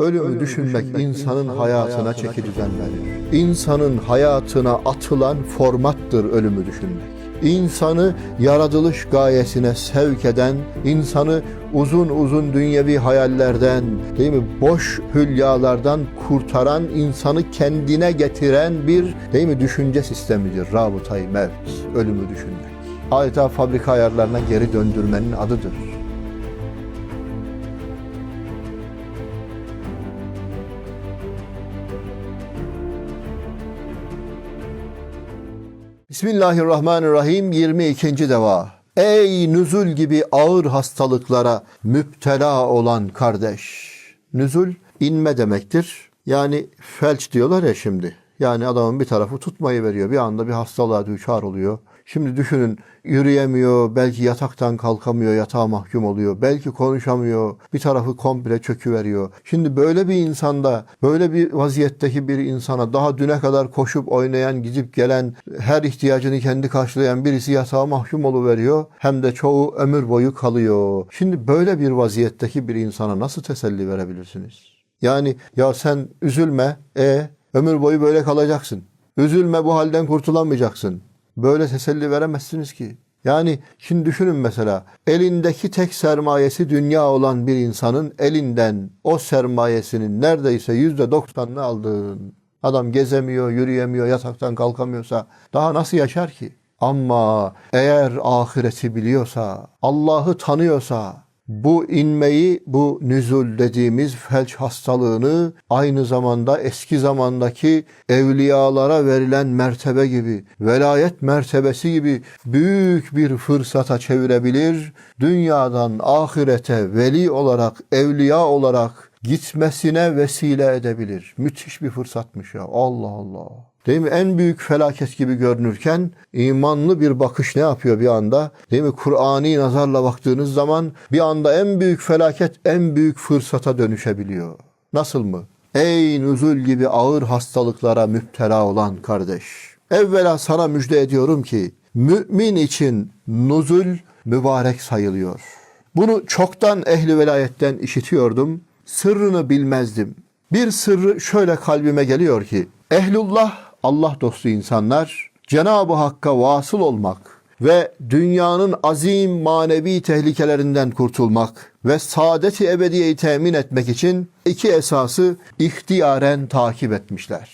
Ölümü düşünmek insanın hayatına çeki düzen verir. İnsanın hayatına atılan formattır ölümü düşünmek. İnsanı yaratılış gayesine sevk eden, insanı uzun uzun dünyevi hayallerden, değil mi? Boş hülyalardan kurtaran, insanı kendine getiren bir, değil mi? Düşünce sistemidir. Rabıtayı mevt, ölümü düşünmek. Adeta fabrika ayarlarına geri döndürmenin adıdır. Bismillahirrahmanirrahim 22. deva. Ey nüzul gibi ağır hastalıklara müptela olan kardeş. Nüzul inme demektir. Yani felç diyorlar ya şimdi. Yani adamın bir tarafı tutmayı veriyor. Bir anda bir hastalığa düçar oluyor. Şimdi düşünün yürüyemiyor, belki yataktan kalkamıyor, yatağa mahkum oluyor. Belki konuşamıyor, bir tarafı komple çöküveriyor. Şimdi böyle bir insanda, böyle bir vaziyetteki bir insana daha düne kadar koşup oynayan, gidip gelen, her ihtiyacını kendi karşılayan birisi yatağa mahkum oluveriyor. Hem de çoğu ömür boyu kalıyor. Şimdi böyle bir vaziyetteki bir insana nasıl teselli verebilirsiniz? Yani ya sen üzülme, e ömür boyu böyle kalacaksın. Üzülme bu halden kurtulamayacaksın. Böyle teselli veremezsiniz ki. Yani şimdi düşünün mesela elindeki tek sermayesi dünya olan bir insanın elinden o sermayesinin neredeyse yüzde doksanını aldığın adam gezemiyor, yürüyemiyor, yataktan kalkamıyorsa daha nasıl yaşar ki? Ama eğer ahireti biliyorsa, Allah'ı tanıyorsa, bu inmeyi, bu nüzul dediğimiz felç hastalığını aynı zamanda eski zamandaki evliyalara verilen mertebe gibi, velayet mertebesi gibi büyük bir fırsata çevirebilir. Dünyadan ahirete veli olarak, evliya olarak gitmesine vesile edebilir. Müthiş bir fırsatmış ya. Allah Allah. Değil mi? En büyük felaket gibi görünürken imanlı bir bakış ne yapıyor bir anda? Değil mi? Kur'ani nazarla baktığınız zaman bir anda en büyük felaket en büyük fırsata dönüşebiliyor. Nasıl mı? Ey nüzul gibi ağır hastalıklara müptela olan kardeş. Evvela sana müjde ediyorum ki mümin için nuzul mübarek sayılıyor. Bunu çoktan ehli velayetten işitiyordum. Sırrını bilmezdim. Bir sırrı şöyle kalbime geliyor ki ehlullah Allah dostu insanlar Cenab-ı Hakk'a vasıl olmak ve dünyanın azim manevi tehlikelerinden kurtulmak ve saadeti ebediyeyi temin etmek için iki esası ihtiyaren takip etmişler.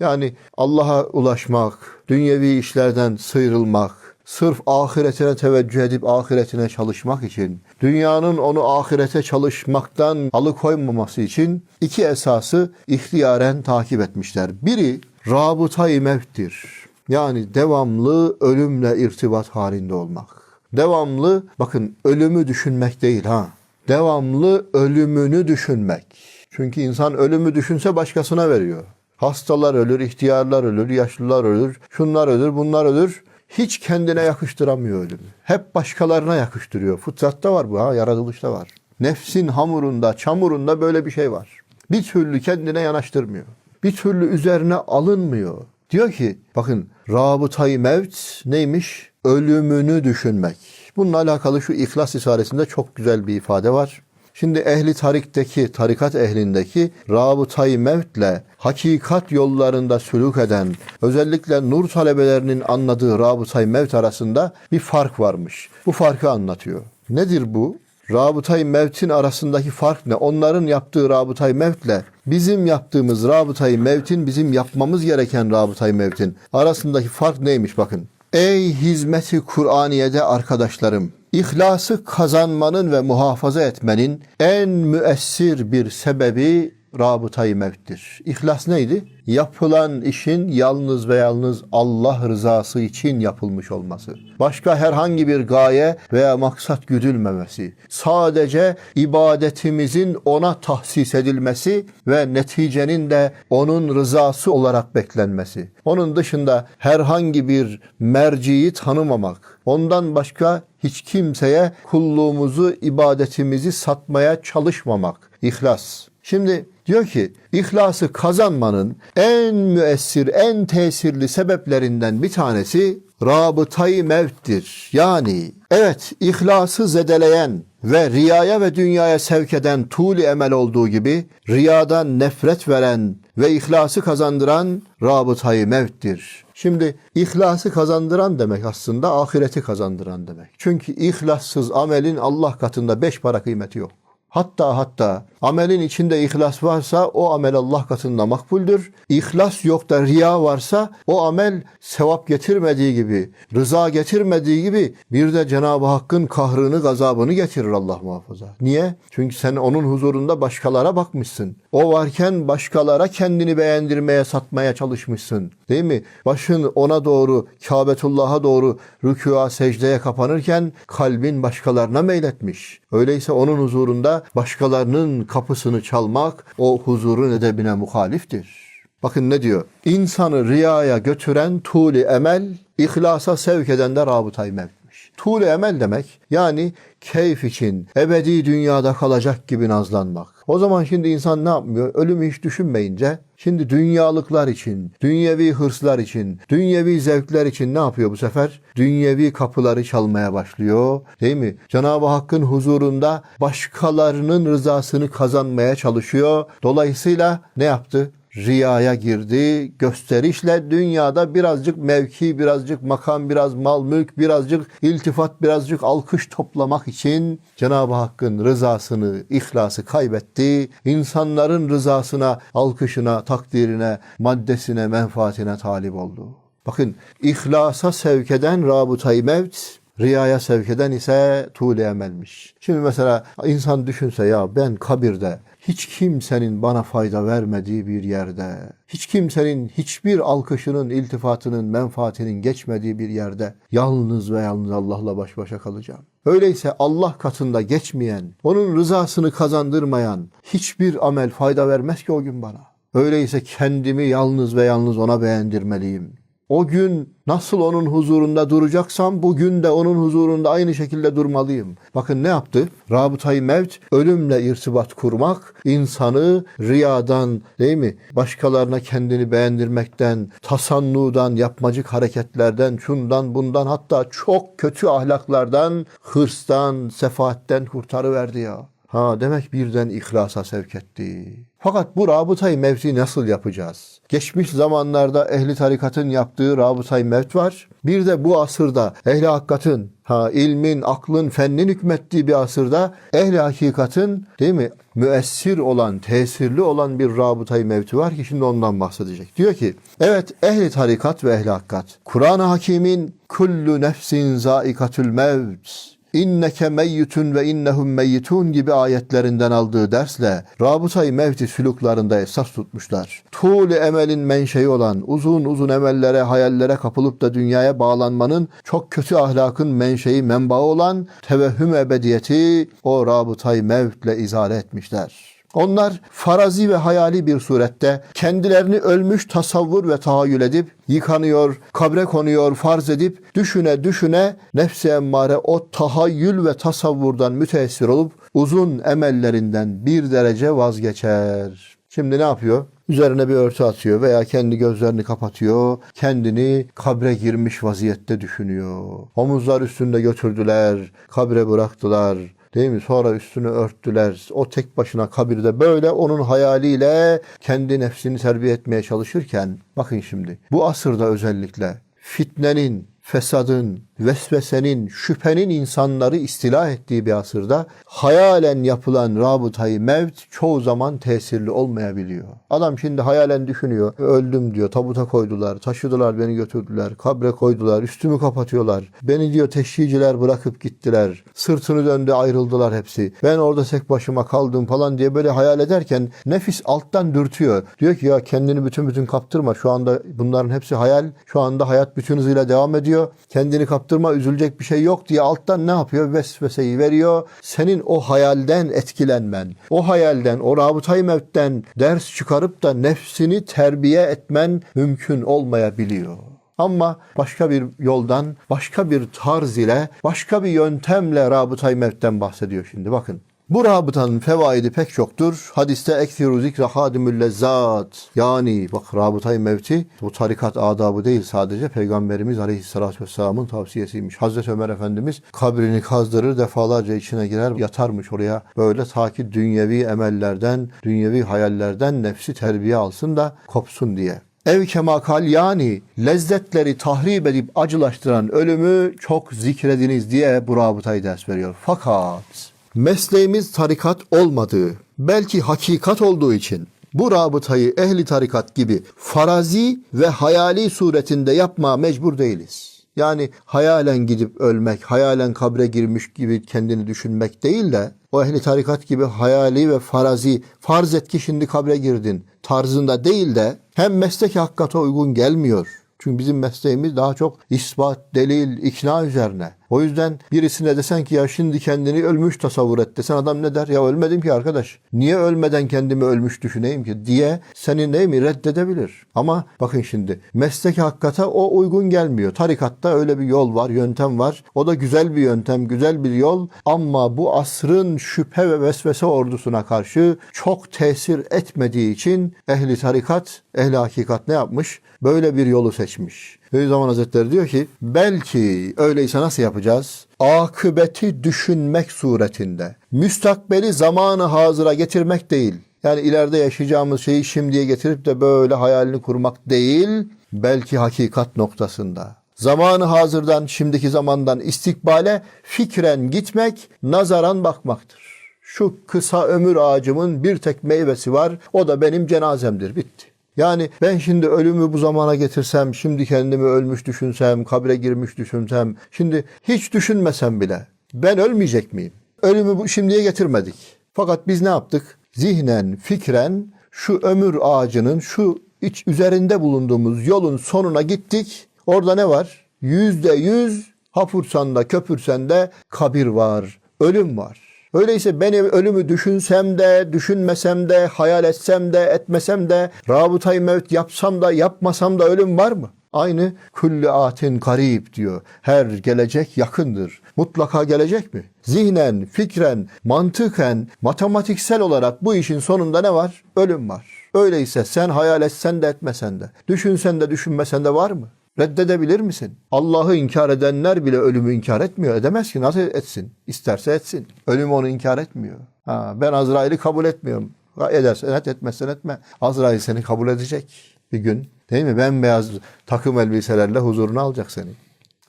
Yani Allah'a ulaşmak, dünyevi işlerden sıyrılmak, sırf ahiretine teveccüh edip ahiretine çalışmak için, dünyanın onu ahirete çalışmaktan alıkoymaması için iki esası ihtiyaren takip etmişler. Biri rabıtayı mevttir. Yani devamlı ölümle irtibat halinde olmak. Devamlı bakın ölümü düşünmek değil ha. Devamlı ölümünü düşünmek. Çünkü insan ölümü düşünse başkasına veriyor. Hastalar ölür, ihtiyarlar ölür, yaşlılar ölür, şunlar ölür, bunlar ölür. Hiç kendine yakıştıramıyor ölümü. Hep başkalarına yakıştırıyor. Fıtratta var bu ha, yaratılışta var. Nefsin hamurunda, çamurunda böyle bir şey var. Bir türlü kendine yanaştırmıyor. Bir türlü üzerine alınmıyor. Diyor ki bakın rabıtayı mevt neymiş? Ölümünü düşünmek. Bununla alakalı şu İhlas Risalesi'nde çok güzel bir ifade var. Şimdi ehli tarikteki, tarikat ehlindeki rabıtayı mevtle hakikat yollarında sülük eden, özellikle nur talebelerinin anladığı rabıtayı mevt arasında bir fark varmış. Bu farkı anlatıyor. Nedir bu? Rabıtayı mevtin arasındaki fark ne? Onların yaptığı rabıtayı mevtle bizim yaptığımız rabıtayı mevtin, bizim yapmamız gereken rabıtayı mevtin arasındaki fark neymiş bakın. Ey hizmeti Kur'aniye'de arkadaşlarım, İhlası kazanmanın ve muhafaza etmenin en müessir bir sebebi rabıtayı mevttir. İhlas neydi? Yapılan işin yalnız ve yalnız Allah rızası için yapılmış olması. Başka herhangi bir gaye veya maksat güdülmemesi. Sadece ibadetimizin ona tahsis edilmesi ve neticenin de onun rızası olarak beklenmesi. Onun dışında herhangi bir merciyi tanımamak. Ondan başka hiç kimseye kulluğumuzu, ibadetimizi satmaya çalışmamak. İhlas. Şimdi diyor ki ihlası kazanmanın en müessir, en tesirli sebeplerinden bir tanesi rabıtayı mevttir. Yani evet ihlası zedeleyen ve riyaya ve dünyaya sevk eden tuğli emel olduğu gibi riyadan nefret veren ve ihlası kazandıran rabıtayı mevttir. Şimdi ihlası kazandıran demek aslında ahireti kazandıran demek. Çünkü ihlassız amelin Allah katında beş para kıymeti yok. Hatta hatta amelin içinde ihlas varsa o amel Allah katında makbuldür. İhlas yok da riya varsa o amel sevap getirmediği gibi, rıza getirmediği gibi bir de Cenab-ı Hakk'ın kahrını, gazabını getirir Allah muhafaza. Niye? Çünkü sen onun huzurunda başkalara bakmışsın. O varken başkalara kendini beğendirmeye, satmaya çalışmışsın. Değil mi? Başın ona doğru, Kabetullah'a doğru rükûa, secdeye kapanırken kalbin başkalarına meyletmiş. Öyleyse onun huzurunda başkalarının kapısını çalmak o huzurun edebine muhaliftir. Bakın ne diyor? İnsanı riyaya götüren tuğli emel, ihlasa sevk eden de rabıtayı mevkmiş. Tuğli emel demek yani keyif için ebedi dünyada kalacak gibi nazlanmak. O zaman şimdi insan ne yapmıyor? Ölümü hiç düşünmeyince şimdi dünyalıklar için, dünyevi hırslar için, dünyevi zevkler için ne yapıyor bu sefer? Dünyevi kapıları çalmaya başlıyor. Değil mi? Cenab-ı Hakk'ın huzurunda başkalarının rızasını kazanmaya çalışıyor. Dolayısıyla ne yaptı? Riyaya girdi. Gösterişle dünyada birazcık mevki, birazcık makam, biraz mal mülk, birazcık iltifat, birazcık alkış toplamak için Cenab-ı Hakk'ın rızasını, ihlası kaybetti. İnsanların rızasına, alkışına, takdirine, maddesine, menfaatine talip oldu. Bakın ihlasa sevk eden rabıtayı mevt, riyaya sevk eden ise tuğle emelmiş. Şimdi mesela insan düşünse ya ben kabirde hiç kimsenin bana fayda vermediği bir yerde, hiç kimsenin hiçbir alkışının, iltifatının, menfaatinin geçmediği bir yerde yalnız ve yalnız Allah'la baş başa kalacağım. Öyleyse Allah katında geçmeyen, onun rızasını kazandırmayan hiçbir amel fayda vermez ki o gün bana. Öyleyse kendimi yalnız ve yalnız ona beğendirmeliyim. O gün nasıl onun huzurunda duracaksam bugün de onun huzurunda aynı şekilde durmalıyım. Bakın ne yaptı? Rabıtayı mevt ölümle irtibat kurmak insanı riyadan değil mi? Başkalarına kendini beğendirmekten, tasannudan, yapmacık hareketlerden, şundan bundan hatta çok kötü ahlaklardan, hırstan, sefaatten kurtarıverdi ya. Ha demek birden ihlasa sevk etti. Fakat bu rabıtayı mevti nasıl yapacağız? Geçmiş zamanlarda ehli tarikatın yaptığı rabıtayı mevt var. Bir de bu asırda ehli hakikatin, ha ilmin, aklın, fennin hükmettiği bir asırda ehli hakikatin değil mi? Müessir olan, tesirli olan bir rabıtayı mevti var ki şimdi ondan bahsedecek. Diyor ki, evet ehli tarikat ve ehli hakikat. Kur'an-ı Hakim'in kullu nefsin zaikatül mevt İnneke meyyitun ve innehum meyyitun gibi ayetlerinden aldığı dersle rabıtayı mevti sülüklarında esas tutmuşlar. Tuğli emelin menşei olan uzun uzun emellere, hayallere kapılıp da dünyaya bağlanmanın çok kötü ahlakın menşei, menbaı olan tevehhüm ebediyeti o rabıtayı mevtle izale etmişler. Onlar farazi ve hayali bir surette kendilerini ölmüş tasavvur ve tahayyül edip yıkanıyor, kabre konuyor, farz edip düşüne düşüne nefsi emmare o tahayyül ve tasavvurdan müteessir olup uzun emellerinden bir derece vazgeçer. Şimdi ne yapıyor? Üzerine bir örtü atıyor veya kendi gözlerini kapatıyor. Kendini kabre girmiş vaziyette düşünüyor. Omuzlar üstünde götürdüler, kabre bıraktılar. Değil mi? Sonra üstünü örttüler. O tek başına kabirde böyle onun hayaliyle kendi nefsini terbiye etmeye çalışırken bakın şimdi bu asırda özellikle fitnenin, fesadın, vesvesenin, şüphenin insanları istila ettiği bir asırda hayalen yapılan rabıtayı mevt çoğu zaman tesirli olmayabiliyor. Adam şimdi hayalen düşünüyor. Öldüm diyor. Tabuta koydular. Taşıdılar beni götürdüler. Kabre koydular. Üstümü kapatıyorlar. Beni diyor teşhiciler bırakıp gittiler. Sırtını döndü ayrıldılar hepsi. Ben orada tek başıma kaldım falan diye böyle hayal ederken nefis alttan dürtüyor. Diyor ki ya kendini bütün bütün kaptırma. Şu anda bunların hepsi hayal. Şu anda hayat bütün hızıyla devam ediyor. Kendini kaptırma üzülecek bir şey yok diye alttan ne yapıyor? Vesveseyi veriyor. Senin o hayalden etkilenmen, o hayalden, o rabıtayı mevtten ders çıkarıp da nefsini terbiye etmen mümkün olmayabiliyor. Ama başka bir yoldan, başka bir tarz ile, başka bir yöntemle rabıtayı mevtten bahsediyor şimdi. Bakın Bu rabıtanın fevaidi pek çoktur. Hadiste ekfiru zikre hadimül lezzat. Yani bak rabıtayı mevti bu tarikat adabı değil sadece Peygamberimiz Aleyhisselatü Vesselam'ın tavsiyesiymiş. Hazreti Ömer Efendimiz kabrini kazdırır defalarca içine girer yatarmış oraya. Böyle ta ki dünyevi emellerden, dünyevi hayallerden nefsi terbiye alsın da kopsun diye. Ev kemakal yani lezzetleri tahrip edip acılaştıran ölümü çok zikrediniz diye bu rabıtayı ders veriyor. Fakat mesleğimiz tarikat olmadığı, belki hakikat olduğu için bu rabıtayı ehli tarikat gibi farazi ve hayali suretinde yapma mecbur değiliz. Yani hayalen gidip ölmek, hayalen kabre girmiş gibi kendini düşünmek değil de o ehli tarikat gibi hayali ve farazi farz et ki şimdi kabre girdin tarzında değil de hem meslek hakikate uygun gelmiyor. Çünkü bizim mesleğimiz daha çok ispat, delil, ikna üzerine. O yüzden birisine desen ki ya şimdi kendini ölmüş tasavvur et desen adam ne der? Ya ölmedim ki arkadaş. Niye ölmeden kendimi ölmüş düşüneyim ki diye seni ne mi reddedebilir. Ama bakın şimdi meslek hakikate o uygun gelmiyor. Tarikatta öyle bir yol var, yöntem var. O da güzel bir yöntem, güzel bir yol. Ama bu asrın şüphe ve vesvese ordusuna karşı çok tesir etmediği için ehli tarikat, ehli hakikat ne yapmış? Böyle bir yolu seçmiş. Beyzaman Hazretleri diyor ki belki öyleyse nasıl yapacağız? Akıbeti düşünmek suretinde. Müstakbeli zamanı hazıra getirmek değil. Yani ileride yaşayacağımız şeyi şimdiye getirip de böyle hayalini kurmak değil. Belki hakikat noktasında. Zamanı hazırdan, şimdiki zamandan istikbale fikren gitmek, nazaran bakmaktır. Şu kısa ömür ağacımın bir tek meyvesi var, o da benim cenazemdir, bitti. Yani ben şimdi ölümü bu zamana getirsem, şimdi kendimi ölmüş düşünsem, kabre girmiş düşünsem, şimdi hiç düşünmesem bile ben ölmeyecek miyim? Ölümü bu şimdiye getirmedik. Fakat biz ne yaptık? Zihnen, fikren şu ömür ağacının şu iç üzerinde bulunduğumuz yolun sonuna gittik. Orada ne var? Yüzde yüz hapursan da köpürsen de kabir var, ölüm var. Öyleyse benim ölümü düşünsem de, düşünmesem de, hayal etsem de, etmesem de, rabıtayı mevt yapsam da, yapmasam da ölüm var mı? Aynı kulli atin karib diyor. Her gelecek yakındır. Mutlaka gelecek mi? Zihnen, fikren, mantıken, matematiksel olarak bu işin sonunda ne var? Ölüm var. Öyleyse sen hayal etsen de etmesen de, düşünsen de düşünmesen de var mı? Reddedebilir misin? Allah'ı inkar edenler bile ölümü inkar etmiyor. Edemez ki nasıl etsin? İsterse etsin. Ölüm onu inkar etmiyor. Ha, ben Azrail'i kabul etmiyorum. Edersen et etmezsen etme. Azrail seni kabul edecek bir gün. Değil mi? Bembeyaz takım elbiselerle huzuruna alacak seni.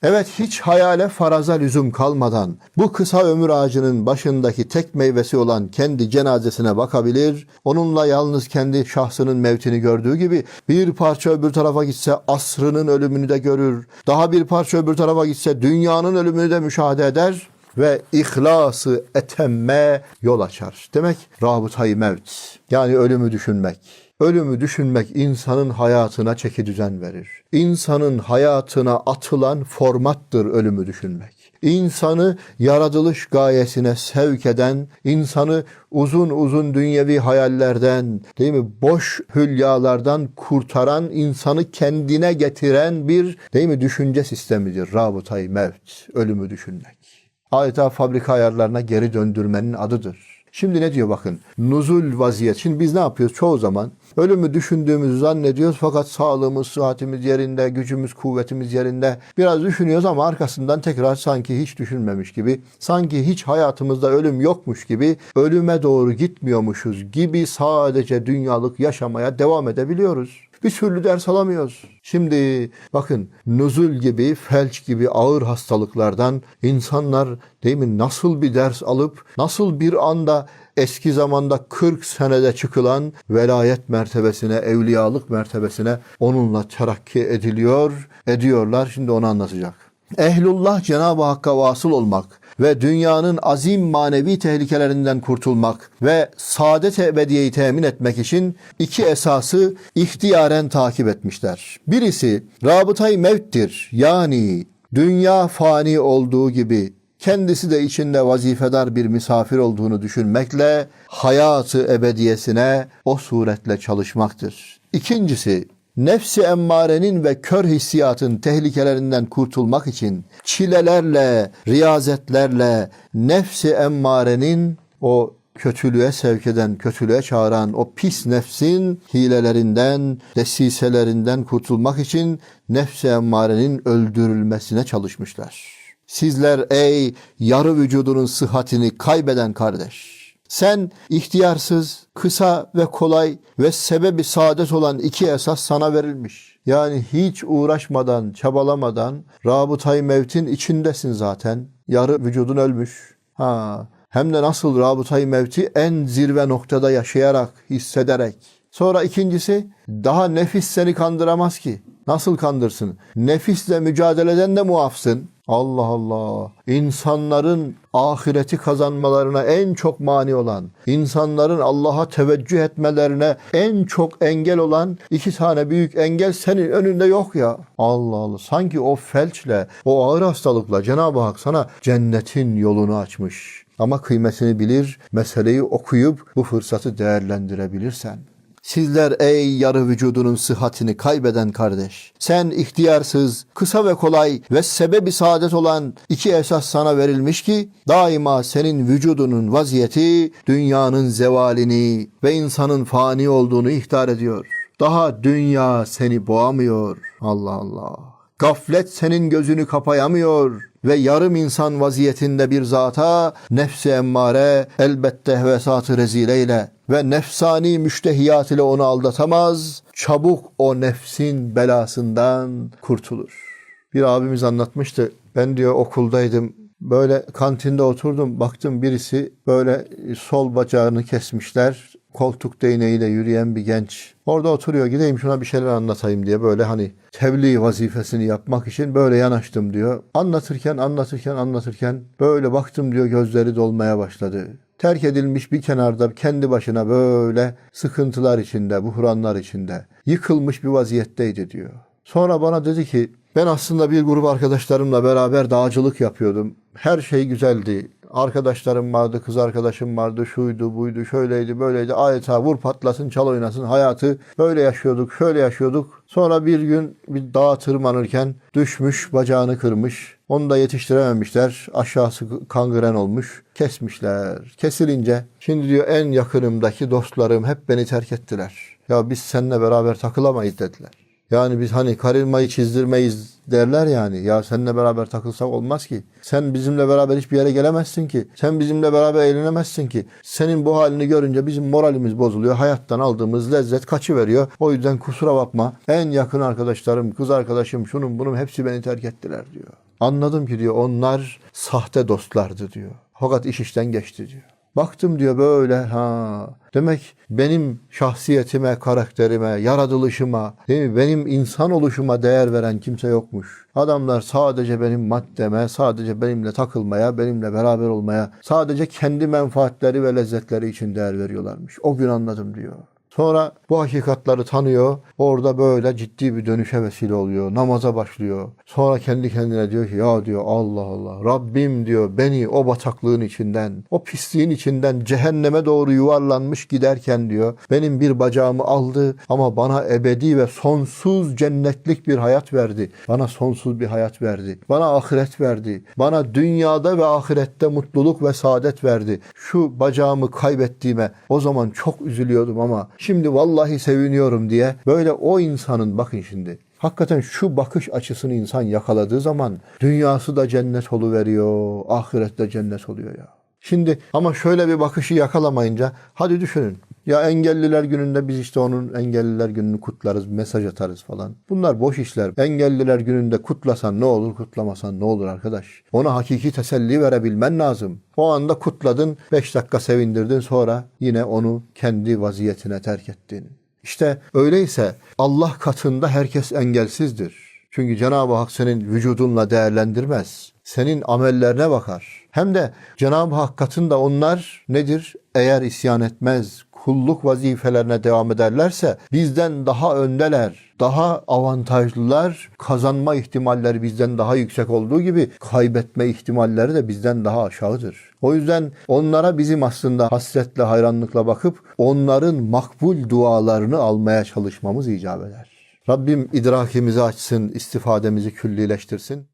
Evet hiç hayale faraza lüzum kalmadan bu kısa ömür ağacının başındaki tek meyvesi olan kendi cenazesine bakabilir. Onunla yalnız kendi şahsının mevtini gördüğü gibi bir parça öbür tarafa gitse asrının ölümünü de görür. Daha bir parça öbür tarafa gitse dünyanın ölümünü de müşahede eder ve ihlası etemme yol açar. Demek rabıtayı mevt yani ölümü düşünmek. Ölümü düşünmek insanın hayatına çeki düzen verir. İnsanın hayatına atılan formattır ölümü düşünmek. İnsanı yaratılış gayesine sevk eden, insanı uzun uzun dünyevi hayallerden, değil mi? Boş hülyalardan kurtaran, insanı kendine getiren bir, değil mi? Düşünce sistemidir. Rabıtayı mevt, ölümü düşünmek. Adeta fabrika ayarlarına geri döndürmenin adıdır. Şimdi ne diyor bakın. Nuzul vaziyet. Şimdi biz ne yapıyoruz çoğu zaman? Ölümü düşündüğümüzü zannediyoruz fakat sağlığımız, sıhhatimiz yerinde, gücümüz, kuvvetimiz yerinde. Biraz düşünüyoruz ama arkasından tekrar sanki hiç düşünmemiş gibi, sanki hiç hayatımızda ölüm yokmuş gibi, ölüme doğru gitmiyormuşuz gibi sadece dünyalık yaşamaya devam edebiliyoruz. Bir türlü ders alamıyoruz. Şimdi bakın nuzul gibi, felç gibi ağır hastalıklardan insanlar değil mi nasıl bir ders alıp nasıl bir anda eski zamanda 40 senede çıkılan velayet mertebesine, evliyalık mertebesine onunla terakki ediliyor, ediyorlar. Şimdi onu anlatacak. Ehlullah Cenab-ı Hakk'a vasıl olmak ve dünyanın azim manevi tehlikelerinden kurtulmak ve saadet ebediyeyi temin etmek için iki esası ihtiyaren takip etmişler. Birisi rabıtay mevttir yani dünya fani olduğu gibi kendisi de içinde vazifedar bir misafir olduğunu düşünmekle hayatı ebediyesine o suretle çalışmaktır. İkincisi nefsi emmarenin ve kör hissiyatın tehlikelerinden kurtulmak için çilelerle, riyazetlerle nefsi emmarenin o kötülüğe sevk eden, kötülüğe çağıran o pis nefsin hilelerinden, desiselerinden kurtulmak için nefs-i emmarenin öldürülmesine çalışmışlar. Sizler ey yarı vücudunun sıhhatini kaybeden kardeş! Sen ihtiyarsız, kısa ve kolay ve sebebi saadet olan iki esas sana verilmiş. Yani hiç uğraşmadan, çabalamadan rabıtayı mevtin içindesin zaten. Yarı vücudun ölmüş. Ha, hem de nasıl rabıtayı mevti en zirve noktada yaşayarak, hissederek. Sonra ikincisi daha nefis seni kandıramaz ki. Nasıl kandırsın? Nefisle mücadeleden de muafsın. Allah Allah. İnsanların ahireti kazanmalarına en çok mani olan, insanların Allah'a teveccüh etmelerine en çok engel olan iki tane büyük engel senin önünde yok ya. Allah Allah. Sanki o felçle, o ağır hastalıkla Cenab-ı Hak sana cennetin yolunu açmış. Ama kıymetini bilir, meseleyi okuyup bu fırsatı değerlendirebilirsen. Sizler ey yarı vücudunun sıhhatini kaybeden kardeş. Sen ihtiyarsız, kısa ve kolay ve sebebi saadet olan iki esas sana verilmiş ki daima senin vücudunun vaziyeti dünyanın zevalini ve insanın fani olduğunu ihtar ediyor. Daha dünya seni boğamıyor. Allah Allah. Gaflet senin gözünü kapayamıyor ve yarım insan vaziyetinde bir zata nefsi emmare elbette hevesatı rezileyle ve nefsani müştehiyat ile onu aldatamaz. Çabuk o nefsin belasından kurtulur. Bir abimiz anlatmıştı. Ben diyor okuldaydım. Böyle kantinde oturdum. Baktım birisi böyle sol bacağını kesmişler. Koltuk değneğiyle yürüyen bir genç. Orada oturuyor. Gideyim şuna bir şeyler anlatayım diye böyle hani tebliğ vazifesini yapmak için böyle yanaştım diyor. Anlatırken anlatırken anlatırken böyle baktım diyor gözleri dolmaya başladı. Terk edilmiş bir kenarda kendi başına böyle sıkıntılar içinde, buhranlar içinde yıkılmış bir vaziyetteydi diyor. Sonra bana dedi ki ben aslında bir grup arkadaşlarımla beraber dağcılık yapıyordum. Her şey güzeldi. Arkadaşlarım vardı, kız arkadaşım vardı, şuydu, buydu, şöyleydi, böyleydi. Adeta vur patlasın, çal oynasın hayatı. Böyle yaşıyorduk, şöyle yaşıyorduk. Sonra bir gün bir dağa tırmanırken düşmüş, bacağını kırmış. Onu da yetiştirememişler. Aşağısı kangren olmuş. Kesmişler. Kesilince şimdi diyor en yakınımdaki dostlarım hep beni terk ettiler. Ya biz seninle beraber takılamayız dediler. Yani biz hani karizmayı çizdirmeyiz derler yani. Ya seninle beraber takılsak olmaz ki. Sen bizimle beraber hiçbir yere gelemezsin ki. Sen bizimle beraber eğlenemezsin ki. Senin bu halini görünce bizim moralimiz bozuluyor. Hayattan aldığımız lezzet kaçıveriyor. O yüzden kusura bakma. En yakın arkadaşlarım, kız arkadaşım, şunun bunun hepsi beni terk ettiler diyor. Anladım ki diyor onlar sahte dostlardı diyor. Fakat iş işten geçti diyor. Baktım diyor böyle ha. Demek benim şahsiyetime, karakterime, yaratılışıma, değil mi? benim insan oluşuma değer veren kimse yokmuş. Adamlar sadece benim maddeme, sadece benimle takılmaya, benimle beraber olmaya, sadece kendi menfaatleri ve lezzetleri için değer veriyorlarmış. O gün anladım diyor. Sonra bu hakikatları tanıyor. Orada böyle ciddi bir dönüşe vesile oluyor. Namaza başlıyor. Sonra kendi kendine diyor ki ya diyor Allah Allah. Rabbim diyor beni o bataklığın içinden, o pisliğin içinden cehenneme doğru yuvarlanmış giderken diyor. Benim bir bacağımı aldı ama bana ebedi ve sonsuz cennetlik bir hayat verdi. Bana sonsuz bir hayat verdi. Bana ahiret verdi. Bana dünyada ve ahirette mutluluk ve saadet verdi. Şu bacağımı kaybettiğime o zaman çok üzülüyordum ama Şimdi vallahi seviniyorum diye böyle o insanın bakın şimdi Hakikaten şu bakış açısını insan yakaladığı zaman dünyası da cennet veriyor, ahirette cennet oluyor ya. Şimdi ama şöyle bir bakışı yakalamayınca hadi düşünün. Ya engelliler gününde biz işte onun engelliler gününü kutlarız, mesaj atarız falan. Bunlar boş işler. Engelliler gününde kutlasan ne olur, kutlamasan ne olur arkadaş? Ona hakiki teselli verebilmen lazım. O anda kutladın, 5 dakika sevindirdin sonra yine onu kendi vaziyetine terk ettin. İşte öyleyse Allah katında herkes engelsizdir. Çünkü Cenab-ı Hak senin vücudunla değerlendirmez. Senin amellerine bakar. Hem de Cenab-ı Hak katında onlar nedir? Eğer isyan etmez, kulluk vazifelerine devam ederlerse bizden daha öndeler, daha avantajlılar, kazanma ihtimalleri bizden daha yüksek olduğu gibi kaybetme ihtimalleri de bizden daha aşağıdır. O yüzden onlara bizim aslında hasretle, hayranlıkla bakıp onların makbul dualarını almaya çalışmamız icap eder. Rabbim idrakimizi açsın, istifademizi küllileştirsin.